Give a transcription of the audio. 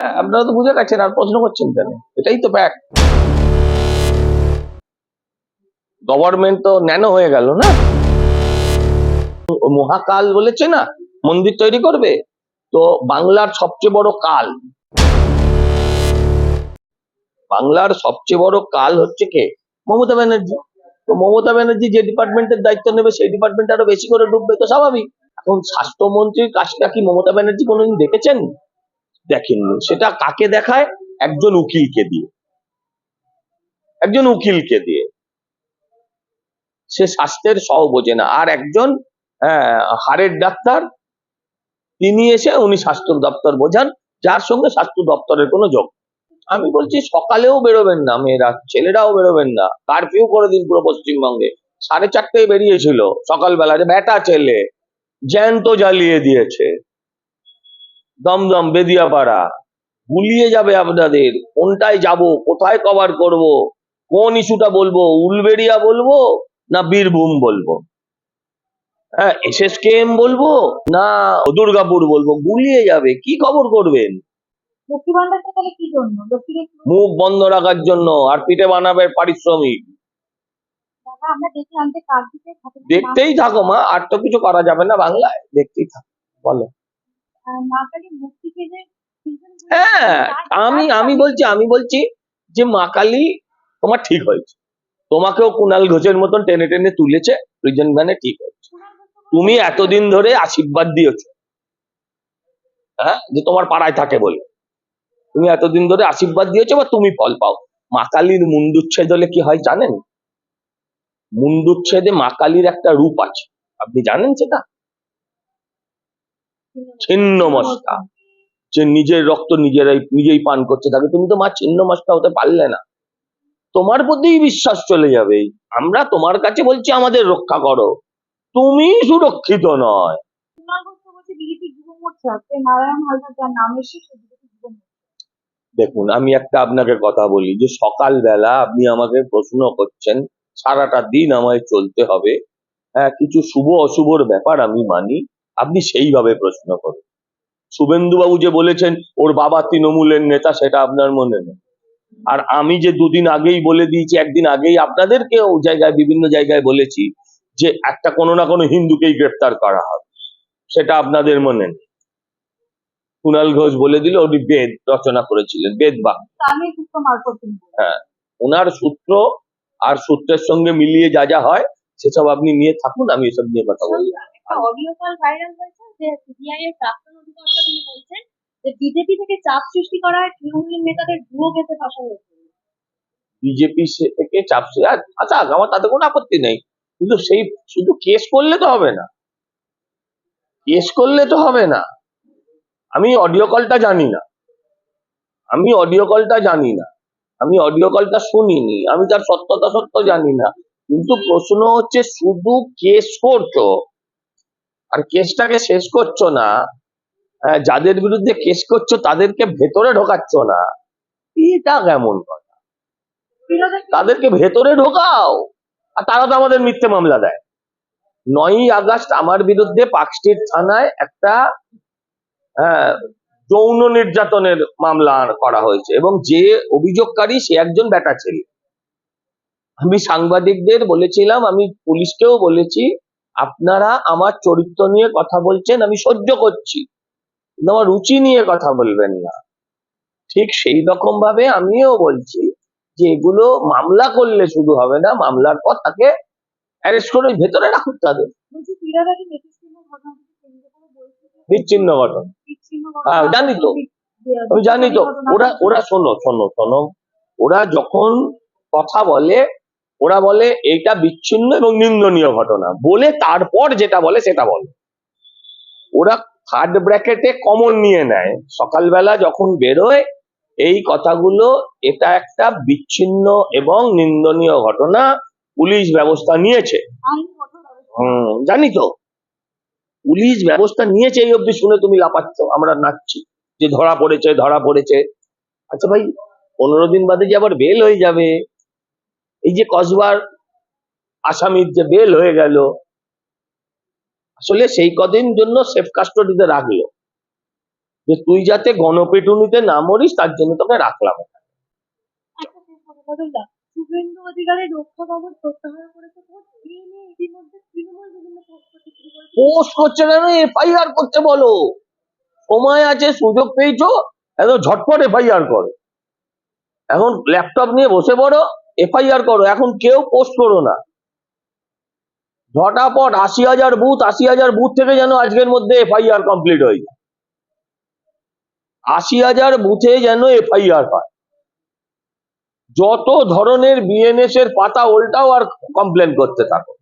হ্যাঁ, আপনারা তো বুঝে গেছেন আর প্রশ্ন করছেন কেন? এটাই তো ব্যাক গভর্নমেন্ট তো ন্যানো হয়ে গেল না? মহাকাল বলেছে না মন্দির তৈরি করবে? তো বাংলার সবচেয়ে বড় কাল। বাংলার সবচেয়ে বড় কাল হচ্ছে কে? মমতা ব্যানার্জি। তো মমতা ব্যানার্জি যে ডিপার্টমেন্টের দায়িত্ব নেবে সেই ডিপার্টমেন্ট আরও বেশি করে ডুববে তো স্বাভাবিক। এখন স্বাস্থ্যমন্ত্রীর কাজটা কি মমতা ব্যানার্জি কোনোদিন দেখেছেন? দেখেননি। সেটা কাকে দেখায়? একজন উকিলকে দিয়ে। একজন উকিলকে দিয়ে। সে স্বাস্থ্যের সহ বোঝে না। আর একজন আহ, হাড়ের ডাক্তার তিনি এসে উনি স্বাস্থ্য দপ্তর বোঝান যার সঙ্গে স্বাস্থ্য দপ্তরের কোনো যোগ। আমি বলছি সকালেও বেরোবেন না মেয়েরা ছেলেরাও বেরোবেন না। কারফিউ করে দিন পুরো পশ্চিমবঙ্গে। সাড়ে চারটেয় বেরিয়েছিল সকালবেলা যে ব্যাটা ছেলে জ্যান্ত জ্বালিয়ে দিয়েছে। দমদম বেদিয়াপাড়া। গুলিয়ে যাবে আপনাদের। কোনটায় যাব? কোথায় কভার করব? কোন ইস্যুটা বলব? উলবেড়িয়া বলব না বীরভূম বলব? হ্যাঁ এসএসকেএম বলব না দুর্গাপুর বলব? গুলিয়ে যাবে। কি খবর করবেন? মুখ বন্ধ রাখার জন্য আর পিঠে বানাবে পারিশ্রমিক। দেখতেই থাকো মা আর তো কিছু করা যাবে না বাংলায়। দেখতেই থাকো। বলো। হ্যাঁ আমি আমি বলছি আমি বলছি যে মা কালী তোমার ঠিক হয়েছে। তোমাকেও কুণাল ঘোষের মতন টেনে টেনে তুলেছে প্রিজন ভ্যানে ঠিক হয়েছে। তুমি এতদিন ধরে আশীর্বাদ দিয়েছ। হ্যাঁ যে তোমার পাড়ায় থাকে বলে। তুমি এতদিন ধরে আশীর্বাদ দিয়েছ বা তুমি ফল পাও? মা কালীর মুন্ডুচ্ছেদ হলে কি হয় জানেন? মুন্ডুচ্ছেদে মা কালীর একটা রূপ আছে। আপনি জানেন সেটা? ছিন্ন মস্তা যে নিজের রক্ত নিজেরাই নিজেই পান করছে তাকে। তুমি তো মা ছিন্ন মস্তা হতে পারলে না। তোমার প্রতিই বিশ্বাস চলে যাবে। আমরা তোমার কাছে বলছি আমাদের রক্ষা করো। তুমি সুরক্ষিত নয়। দেখুন আমি একটা আপনাকে কথা বলি যে সকালবেলা আপনি আমাকে প্রশ্ন করছেন সারাটা দিন আমায় চলতে হবে। হ্যাঁ কিছু শুভ অশুভর ব্যাপার আমি মানি। আপনি সেইভাবে প্রশ্ন করুন। শুভেন্দু বাবু যে বলেছেন ওর বাবা তৃণমূলের নেতা সেটা আপনার মনে নেই। আর আমি যে দুদিন আগেই বলে দিয়েছি একদিন আগেই আপনাদেরকেও জায়গায় বিভিন্ন জায়গায় বলেছি যে একটা কোনো না কোনো হিন্দুকেই গ্রেপ্তার করা হবে। সেটা আপনাদের মনে নেই। কুণাল ঘোষ বলে দিল উনি বেদ রচনা করেছিলেন বেদ বলছেন। ওনার সূত্র আর সূত্রের সঙ্গে মিলিয়ে যা যা হয় সেসব আপনি নিয়ে থাকুন আমি এসব নিয়ে কথা বলব। একটা অডিও কল ভাইরাল হয়েছে যে সিবিআই এর প্রাক্তন অধিকর্তা তিনি বলছেন যে বিজেপি থেকে চাপ সৃষ্টি করা হয় তৃণমূলের নেতাদের ভুয়ো কেসে বিজেপি থেকে চাপ আচ্ছা আমার তাতে কোনো আপত্তি নেই। কিন্তু সেই, শুধু কেস করলে তো হবে না। কেস করলে তো হবে না। আমি অডিও কলটা জানি না। আমি অডিও কলটা জানি না। আমি অডিও কলটা শুনিনি। আমি তার সত্যতা সত্য জানি না। কিন্তু প্রশ্ন হচ্ছে, শুধু কেস করছ? আর কেসটাকে শেষ করছ না আহ, যাদের বিরুদ্ধে কেস করছ তাদেরকে ভেতরে ঢোকাচ্ছ না। এটা কেমন কথা? তাদেরকে ভেতরে ঢোকাও। আর তারা তো আমাদের মিথ্যে মামলা দেয়। নয়ই আগস্ট আমার বিরুদ্ধে পার্কস্ট্রিট থানায় একটা আহ, যৌন নির্যাতনের মামলা করা হয়েছে। এবং যে অভিযোগকারী সে একজন বেটা ছেলে। আমি সাংবাদিকদের বলেছিলাম আমি পুলিশকেও বলেছি আপনারা আমার চরিত্র নিয়ে কথা বলছেন আমি সহ্য করছি। কিন্তু আমার রুচি নিয়ে কথা বলবেন না। ঠিক সেই রকম ভাবে আমিও বলছি যে এগুলো মামলা করলে শুধু হবে না মামলার পর তাকে অ্যারেস্ট করে ভেতরে রাখুন তাদের। বিচ্ছিন্ন ঘটনা। হ্যাঁ, জানি তো। আমি জানি তো। ওরা ওরা শোনো শোনো শোনো। ওরা যখন কথা বলে ওরা বলে এটা বিচ্ছিন্ন এবং নিন্দনীয় ঘটনা। বলে তারপর যেটা বলে সেটা বলে। ওরা থার্ড ব্র্যাকেটে কমন নিয়ে নেয়। সকালবেলা যখন বেরোয়, এই কথাগুলো এটা একটা বিচ্ছিন্ন এবং নিন্দনীয় ঘটনা। পুলিশ ব্যবস্থা নিয়েছে। কঠোর জানি তো। পুলিশ ব্যবস্থা নিয়েছে এই অবধি শুনে তুমি লাপাচ্ছ আমরা নাচছি। যে ধরা পড়েছে ধরা পড়েছে। আচ্ছা ভাই, পনেরো দিন বাদে যে আবার বেল হয়ে যাবে। এই যে কসবার আসামির যে বেল হয়ে গেল আসলে সেই কদিন জন্য সেফ কাস্টডিতে রাখল। যে তুই যাতে গণপেটুনিতে না মরিস তার জন্য তোকে রাখলাম। একটা শেষ কথা বদলদা শুভেন্দু অধিকারী রক্ষা কবচ প্রত্যাহার করেছে পোস্ট এই নিয়ে ইতিমধ্যে তৃণমূল বিভিন্ন পোস্ট করতে শুরু করেছে। পোস্ট করছে কেন এফআইআর করতে বলো। সময় আছে সুযোগ পেয়েছ একদম ঝটপট এফআইআর করো। এখন ল্যাপটপ নিয়ে বসে পড়ো। এফআইআর করো, এখন কেউ পোস্ট করো না। ঝটাপট আশি হাজার বুথ আশি হাজার বুথ থেকে যেন আজকের মধ্যে এফআইআর কমপ্লিট হয়ে যায়। আশি হাজার বুথে যেন এফআইআর হয়। যত ধরনের বিএনএস এর পাতা ওল্টাও আর কমপ্লেন করতে থাকো।